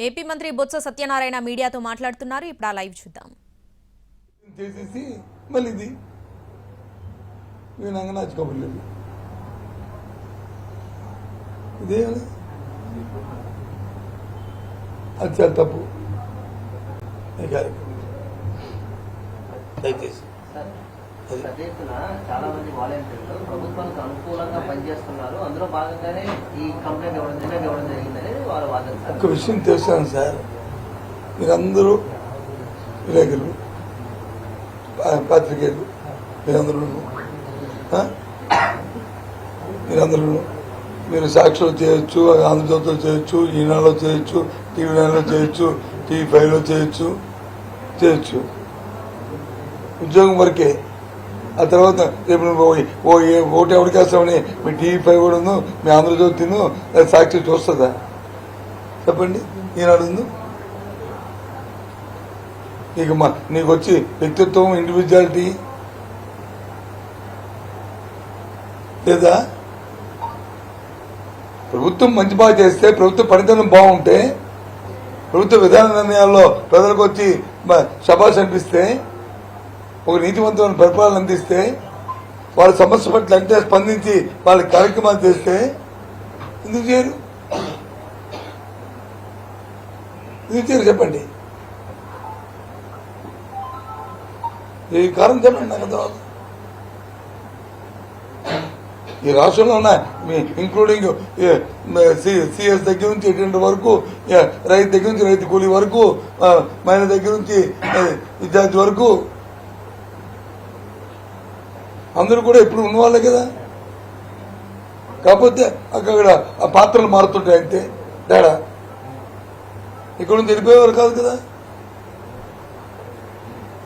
AP మంత్రి బొత్స సత్యనారాయణ మీడియాతో మాట్లాడుతున్నారు. ఇప్పుడు ఆ లైవ్ చూద్దాం. చేసేసి మళ్ళీ ఇది. ఇదే అది చాలా తప్పు. దయచేసి. ప్రదేశన చాలా మంది వాలంటీర్లు ప్రభుత్వానికి అనుకూలంగా పనిచేస్తున్నారు. అందులో భాగంగానే ఈ కంప్లైంట్ ఇవ్వడం నివేదిక ఇవ్వడం జరిగిందని వారు వాదన ఒక విషయం తెలుసాను సార్. మీరందరూ విలేకరులు పాత్రికేయులు మీరందరూ మీరందరూ మీరు సాక్షిలో చేయొచ్చు ఆంధ్రజ్యోతిలో చేయొచ్చు ఈనాడులో చేయొచ్చు టీవీ నైన్లో చేయొచ్చు టీవీ ఫైవ్లో చేయొచ్చు చేయొచ్చు. ఉద్యోగం వరకే ఆ తర్వాత రేపు నువ్వు ఓ- ఏ- ఓటు ఎవరికి వేస్తామని మీ టీవీ పై కూడా ఉందో మీ ఆంధ్రజ్యోతి తిను సాక్షి చూస్తుందా? చెప్పండి ఈనాడు ఉంది? నీకు మా నీకు వచ్చి వ్యక్తిత్వం ఇండివిజువాలిటీ లేదా? ప్రభుత్వం మంచి బాగా చేస్తే ప్రభుత్వ పనితనం బాగుంటే ప్రభుత్వ విధాన నిర్ణయాల్లో ప్రజలకు వచ్చి సభాష్ అనిపిస్తే ఒక నీతివంతమైన పరిపాలన అందిస్తే వాళ్ళ సమస్య పట్ల అంటే స్పందించి వాళ్ళ కార్యక్రమాలు చేస్తే ఎందుకు చేయరు? ఎందుకు చేయరు చెప్పండి? ఈ కారణం చెప్పండి నాకు తర్వాత ఈ రాష్ట్రంలో ఉన్న మీ- ఇంక్లూడింగ్ సిఎస్ దగ్గర నుంచి ఎటువంటి వరకు రైతు దగ్గర నుంచి రైతు కూలీ వరకు మహిళ దగ్గర నుంచి విద్యార్థి వరకు అందరూ కూడా ఎప్పుడు ఉన్నవాళ్ళే కదా? కాకపోతే అక్కడ ఆ పాత్రలు మారుతుంటాయి అంతే తేడా ఇక్కడ నుంచి వెళ్ళిపోయేవారు కాదు కదా?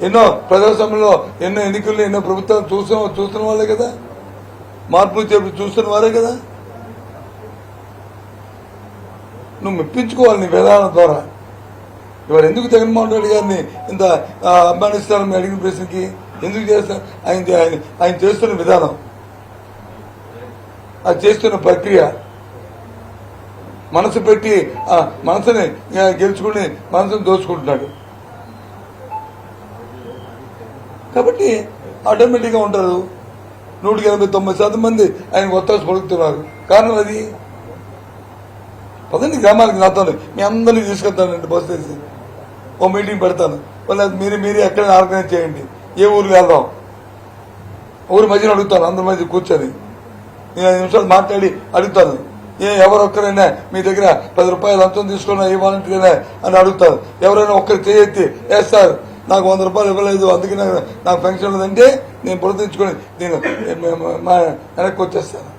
ఎన్నో ప్రజాస్వామ్యంలో ఎన్నో ఎన్నికల్లో ఎన్నో ప్రభుత్వం చూస్తున్న చూస్తున్న వాళ్ళే కదా? మార్పులు చేర్పులు చూస్తున్న వారే కదా? నువ్వు మెప్పించుకోవాలి నీ విధానం ద్వారా. ఇవాళ ఎందుకు జగన్మోహన్ రెడ్డి గారిని ఇంత ఆ, మీ అడిగిన ప్రశ్నకి ఎందుకు చేస్తా? ఆయన ఆయన ఆయన చేస్తున్న విధానం. అది చేస్తున్న ప్రక్రియ. మనసు పెట్టి ఆ మనసుని గెలుచుకుని మనసుని దోచుకుంటున్నాడు. కాబట్టి ఆటోమేటిక్గా ఉంటారు. నూటికి ఎనభై తొంభై శాతం మంది ఆయన ఒత్తాసు పలుకుతున్నారు. కారణం అది? పదండి గ్రామానికి నాతో మీ అందరినీ తీసుకెళ్తానండి బస్సు వేసి ఓ మీటింగ్ పెడతాను. మళ్ళీ అది మీరు మీరే ఎక్కడ ఆర్గనైజ్ చేయండి. ఏ ఊరికి వెళ్దాం? ఊరి మధ్యన అడుగుతాను అందరి మధ్య కూర్చొని. నేను ఐదు నిమిషాలు మాట్లాడి అడుగుతాను. ఏ ఎవరొక్కరైనా మీ దగ్గర పది రూపాయలు అంతం తీసుకున్నా ఏ వాలంటీర్ అని అడుగుతారు. ఎవరైనా ఒక్కరు చేయెత్తి ఏ సార్ నాకు వంద రూపాయలు ఇవ్వలేదు అందుకే నాకు నాకు పెన్షన్ లేదంటే నేను పొరదించుకొని నేను మా వెనక్కి వచ్చేస్తాను.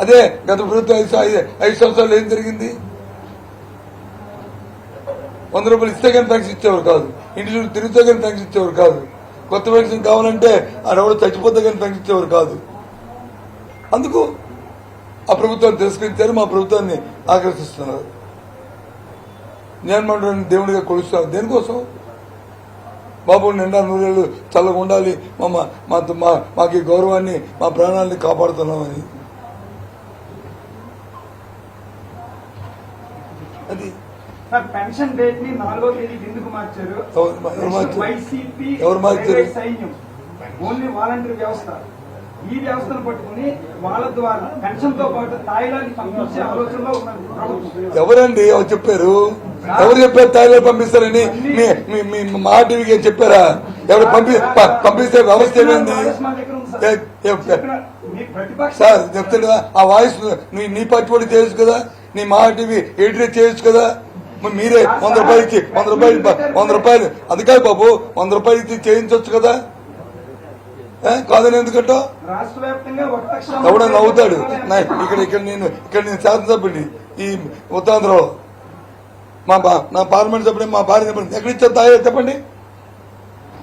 అదే గత ప్రభుత్వం ఐదు- ఐదు సంవత్సరాలు ఏం జరిగింది? వంద రూపాయలు ఇస్తే కానీ పెన్షన్ ఇచ్చేవారు కాదు. ఇంటి చుట్టూ తిరిగితే కానీ పెన్షన్ ఇచ్చేవారు కాదు. కొత్త వ్యాక్సిన్ కావాలంటే ఆడెవడో చచ్చిపోతే కానీ పెన్షన్ ఇచ్చేవారు కాదు. అందుకు ఆ ప్రభుత్వాన్ని తిరస్కరించారు మా ప్రభుత్వాన్ని ఆకర్షిస్తున్నారు. జగన్మోహన్ దేవుడిగా కొలుస్తున్నారు. దేనికోసం? బాబు నిండా నూరేళ్ళు చల్లగా ఉండాలి. మా మా మాకు ఈ గౌరవాన్ని మా ప్రాణాలని కాపాడుతున్నామని. అది సార్ పెన్షన్ డేట్ని నాలుగో తేదీ ఎందుకు మార్చారు? వైసీపీ సైన్యం. ఓన్లీ వాలంటీర్ వ్యవస్థ. ఈ వ్యవస్థను పట్టుకుని వాళ్ళ ద్వారా పెన్షన్తో పాటు తాయిలాన్ని పంపించే ఆలోచనలో ప్రభుత్వం. ఎవరండి? ఎవరు చెప్పారు? ఎవరు చెప్పారు తాయిలాండ్ పంపిస్తారని? మీ టీవీకి ఏం చెప్పారా? ఎవరు పంపి పంపిస్తే వ్యవస్థ ఏమైంది? సార్. చెప్తాడు ఆ వాయిస్ నీ నీ పార్టీ కూడా చేయొచ్చు కదా? నీ మా టీవీ ఎడిటర్ చేయొచ్చు కదా? మరి వంద రూపాయలు ఇచ్చి వంద రూపాయలు వంద రూపాయలు. అది కాదు బాబు వంద రూపాయలు ఇచ్చి చేయించవచ్చు కదా? కాదని ఎందుకంటో రాష్ట్ర వ్యాప్తంగా ఒక లక్ష ఎవడో నవ్వుతాడు. ఇక్కడ ఇక్కడ నేను ఇక్కడ నేను శాసనసభ్యుడి ఈ ఉత్తరాంధ్రలో. మా బా నా పార్లమెంట్ సభ్యుడు మా భార్య చెప్పండి ఎక్కడ ఇచ్చారు తాయి? చెప్పండి.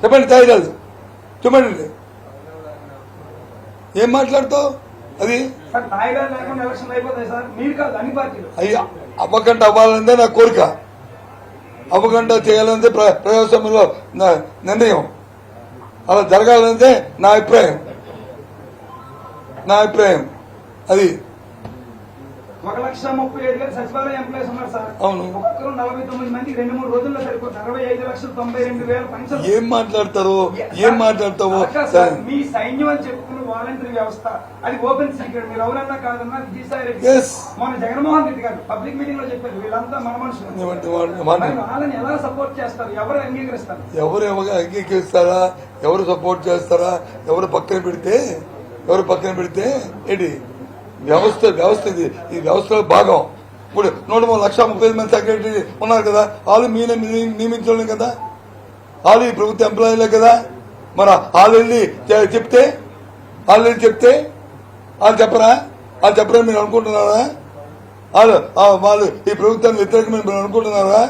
చెప్పండి తాయిరాదు చెప్పండి ఏం మాట్లాడుతావు? అది? అయ్యా అవ్వకంట అవ్వాలన్నదే నా కోరిక. అవ్వకంట చేయాలన్నదే ప్ర- ప్రజాస్వామ్యంలో నా నిర్ణయం. అలా జరగాలన్నదే నా అభిప్రాయం. నా అభిప్రాయం. అది. ఒక లక్ష ముప్పై ఐదు వేల సచివాలయ ఎంప్లాయీస్ ఉన్నారు సార్. అవును. ఒక్కరు నలభై తొమ్మిది మందికి రెండు మూడు రోజుల్లో సరిపోతుంది. అరవై ఐదు లక్షల తొంభై రెండు వేల పెన్షన్. ఏం మాట్లాడతారు? ఏం మాట్లాడతావో? మీ సైన్యం అని చెప్పుకున్న వాలంటరీ వ్యవస్థ అది ఓపెన్ సీక్రెట్. మీరు ఎవరన్నా కాదన్నా విజయసాయి రెడ్డి. మన జగన్మోహన్ రెడ్డి గారు పబ్లిక్ మీటింగ్లో చెప్పారు వీళ్ళంతా మన మనుషులు. వాళ్ళని ఎలా సపోర్ట్ చేస్తారు? ఎవరు అంగీకరిస్తారు? ఎవరు ఎవరు అంగీకరిస్తారా? ఎవరు సపోర్ట్ చేస్తారా? ఎవరు పక్కన పెడితే? ఎవరు పక్కన పెడితే? ఏంటి? వ్యవస్థ వ్యవస్థ ఇది ఈ వ్యవస్థలో భాగం. ఇప్పుడు నూట మూడు లక్ష ముప్పై మంది సెక్రటరీ ఉన్నారు కదా వాళ్ళు మీనే నియమించడం కదా? వాళ్ళు ఈ ప్రభుత్వ ఎంప్లాయీలే కదా? మన వాళ్ళు వెళ్ళి చెప్తే? వాళ్ళు వెళ్ళి చెప్తే? వాళ్ళు చెప్పరా? వాళ్ళు చెప్పరని మీరు అనుకుంటున్నారా? వాళ్ళు వాళ్ళు ఈ ప్రభుత్వానికి వ్యతిరేకమని మీరు అనుకుంటున్నారా?